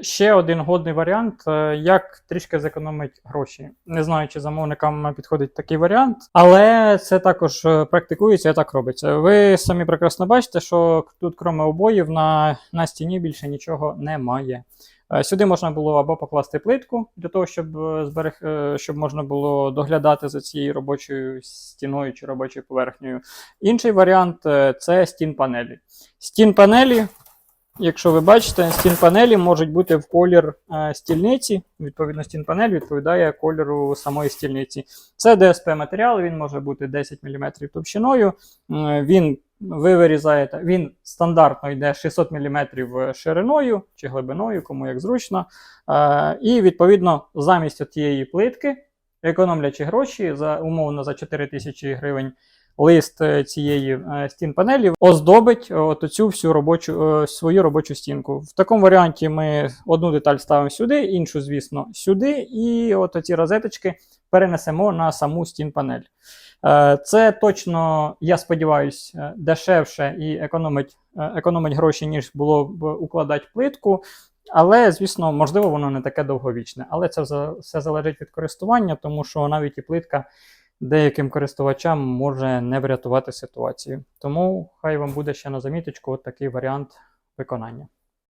Ще один годний варіант, е, як трішки зекономити гроші. Не знаю, чи замовникам підходить такий варіант, але це також е, практикується і так робиться. Ви самі прекрасно бачите, що тут, крім обоїв, на, на стіні більше нічого немає. Е, Сюди можна було або покласти плитку для того, щоб зберег, щоб можна було доглядати за цією робочою стіною чи робочою поверхнею. Інший варіант це стін панелі. Стін панелі Якщо ви бачите, стін панелі можуть бути в колір е, стільниці. Відповідно, стін панель відповідає кольору самої стільниці. Це ДСП матеріал, він може бути 10 мм товщиною. Він ви вирізаєте, він стандартно йде 600 мм шириною чи глибиною, кому як зручно. Е, і відповідно замість тієї плитки, економлячи гроші за умовно за 4 тисячі гривень лист е, цієї е, стін панелі оздобить от цю всю робочу е, свою робочу стінку. В такому варіанті ми одну деталь ставимо сюди, іншу, звісно, сюди, і от ці розеточки перенесемо на саму стін панель. Е, Це точно, я сподіваюся, дешевше і економить, е, економить гроші, ніж було б укладати плитку. Але, звісно, можливо, воно не таке довговічне. Але це все залежить від користування, тому що навіть і плитка деяким користувачам може не врятувати ситуацію. Тому хай вам буде ще на заміточку от такий варіант виконання.